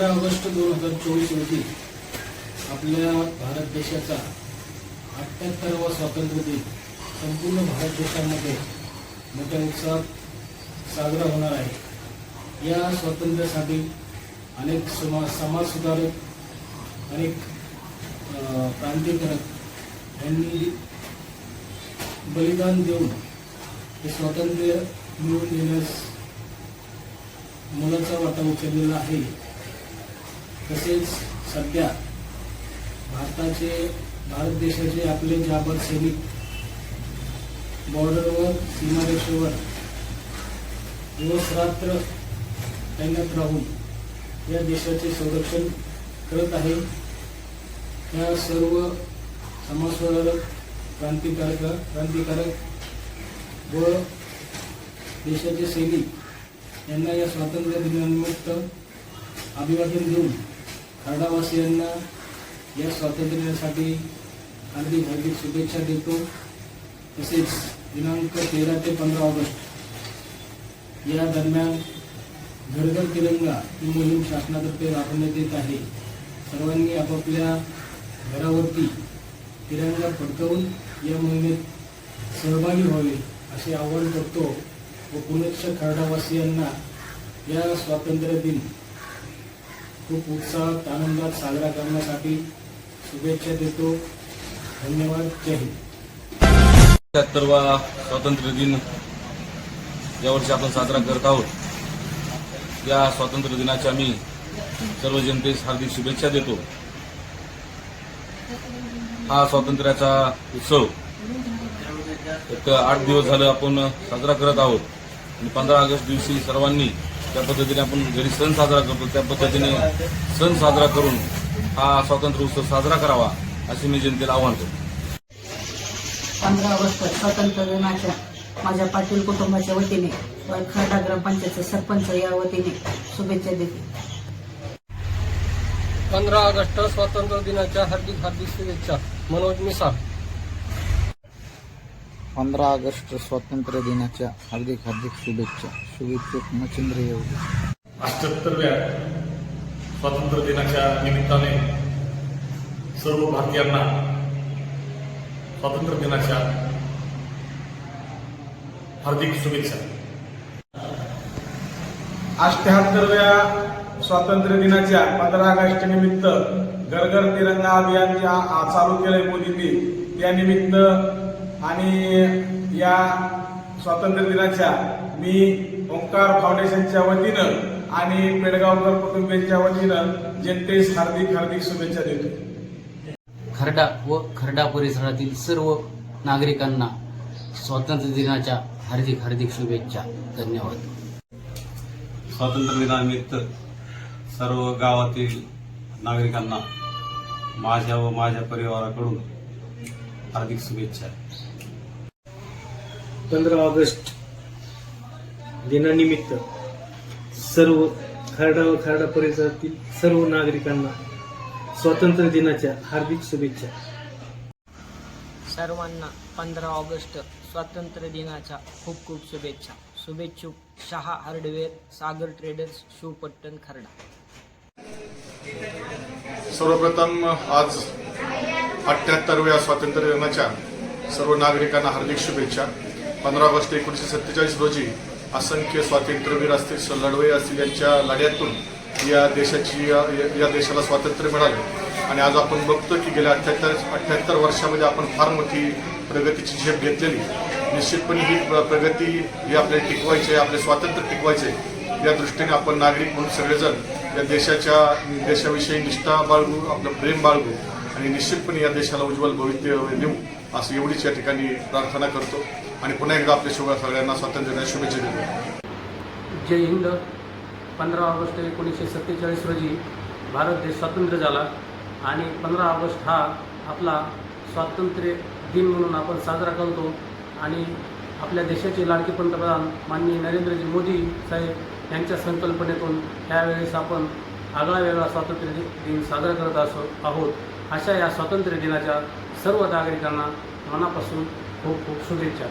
पंधरा ऑगस्ट दोन हजार चोवीस रोजी आपल्या भारत देशाचा अठ्ठ्याहत्तरावा स्वातंत्र्य दिन संपूर्ण भारत देशामध्ये मोठ्या उत्साहात साजरा होणार आहे. या स्वातंत्र्यासाठी अनेक समा समाजसुधारक अनेक क्रांतिकारक यांनी बलिदान देऊन हे स्वातंत्र्य मिळवून देण्यास मुलाचा वाटा उचललेला आहे. तसेच सध्या भारताचे भारत देशाचे आपले जाबर सैनिक बॉर्डरवर सीमारेषेवर दिवस रात्र तैनात राहून या देशाचे संरक्षण करत आहे. त्या सर्व समाजसुधारक क्रांतिकारक क्रांतिकारक व देशाचे सैनिक यांना या स्वातंत्र्य दिनानिमित्त अभिवादन देऊन खरडावासियांना या स्वातंत्र्यासाठी हार्दिक हार्दिक शुभेच्छा देतो. तसेच दिनांक तेरा ते पंधरा ऑगस्ट या दरम्यान घरघर तिरंगा ही मोहीम शासनातर्फे राबवण्यात येत आहे. सर्वांनी आपापल्या घरावरती तिरंगा फडकवून या मोहिमेत सहभागी व्हावे असे आवाहन करतो व पुण्याच्या खरडावासियांना या स्वातंत्र्य दिन खूप उत्साहात आनंदात साजरा करण्यासाठी शुभेच्छा देतो. धन्यवाद. जय हिंद. अठ्याहत्तरवा स्वातंत्र्य दिन यावर्षी आपण साजरा करत आहोत. या स्वातंत्र्य दिनाच्या मी सर्व जनतेस हार्दिक शुभेच्छा देतो. हा स्वातंत्र्याचा उत्सव एक आठ दिवस झालं आपण साजरा करत आहोत. आणि पंधरा ऑगस्ट दिवशी सर्वांनी त्या पद्धतीने आपण घरी सण साजरा करतो. त्या पद्धतीने सण साजरा करून हा स्वातंत्र्य उत्सव साजरा करावा असे मी जनतेला आवाहन करतो. पंधरा ऑगस्ट स्वातंत्र्य दिनाच्या माझ्या पाटील कुटुंबाच्या वतीने व खरडा ग्रामपंचायतचे सरपंच या वतीने शुभेच्छा देते. पंधरा ऑगस्ट स्वातंत्र्य दिनाच्या हार्दिक हार्दिक शुभेच्छा. मनोज मिसाळ. पंधरा ऑगस्ट स्वातंत्र्य दिनाच्या हार्दिक हार्दिक शुभेच्छा. शुभेच्छुक मच्छिंद्र येवले. अठ्याहत्तरव्या स्वातंत्र्य दिनाच्या निमित्ताने सर्व भारतीयांना स्वातंत्र्य दिनाच्या हार्दिक शुभेच्छा. अठ्याहत्तरव्या स्वातंत्र्य दिनाच्या पंधरा ऑगस्ट निमित्त घर घर तिरंगा अभियान जे चालू केलंय मोदींनी त्यानिमित्त आणि या स्वातंत्र्य दिनाच्या मी ओंकार फाउंडेशनच्या वतीनं आणि पेडगावकर कुटुंबियांच्या वतीनं जनतेस हार्दिक हार्दिक शुभेच्छा देतो. खरडा व खरडा परिसरातील सर्व नागरिकांना स्वातंत्र्य दिनाच्या हार्दिक हार्दिक शुभेच्छा. धन्यवाद. स्वातंत्र्य दिनानिमित्त सर्व गावातील नागरिकांना माझ्या व माझ्या परिवाराकडून हार्दिक शुभेच्छा. पंधरा ऑगस्ट दिनानिमित्त सर्व खरडा व खरडा परिसरातील सर्व नागरिकांना स्वातंत्र्य दिनाच्या हार्दिक शुभेच्छा. सर्वांना पंधरा ऑगस्ट स्वातंत्र्य दिनाच्या खूप खूप शुभेच्छा. शुभेच्छुक शहा हार्डवेअर सागर ट्रेडर्स शिवपट्टण खरडा. सर्वप्रथम आज अठ्याहत्तरव्या स्वातंत्र्य दिनाच्या सर्व नागरिकांना हार्दिक शुभेच्छा. पंधरा ऑगस्ट एकोणीसशे सत्तेचाळीस रोजी असंख्य स्वातंत्र्यवीर असतील लढवई असतील यांच्या लढ्यातून या देशाची या या देशाला स्वातंत्र्य मिळाले. आणि आज आपण बघतो की गेल्या अठ्ठ्याहत्तर अठ्ठ्याहत्तर वर्षामध्ये आपण फार मोठी प्रगतीची झेप घेतलेली. निश्चितपणे ही प्र- प्रगती ही आपल्याला टिकवायची आहे आपले स्वातंत्र्य टिकवायचे या दृष्टीने आपण नागरिक म्हणून सगळेजण या देशाच्या देशाविषयी निष्ठा बाळगू आपलं प्रेम बाळगू आणि निश्चितपणे या देशाला उज्ज्वल भविष्य देऊ असं एवढीच या ठिकाणी प्रार्थना करतो. आणि पुन्हा एकदा आपल्या शुभ सगळ्यांना स्वातंत्र्य दिनाच्या शुभेच्छा देतो. जय हिंद. पंधरा ऑगस्ट एकोणीसशे सत्तेचाळीस रोजी भारत देश स्वातंत्र्य झाला आणि पंधरा ऑगस्ट हा आपला स्वातंत्र्य दिन म्हणून आपण साजरा करतो आणि आपल्या देशाचे लाडके पंतप्रधान माननीय नरेंद्रजी मोदी साहेब यांच्या संकल्पनेतून त्यावेळेस आपण आगळा वेगळा स्वातंत्र्य दिन साजरा करत असो आहोत. अशा या स्वातंत्र्य दिनाच्या सर्व नागरिकांना मनापासून खूप खूप शुभेच्छा.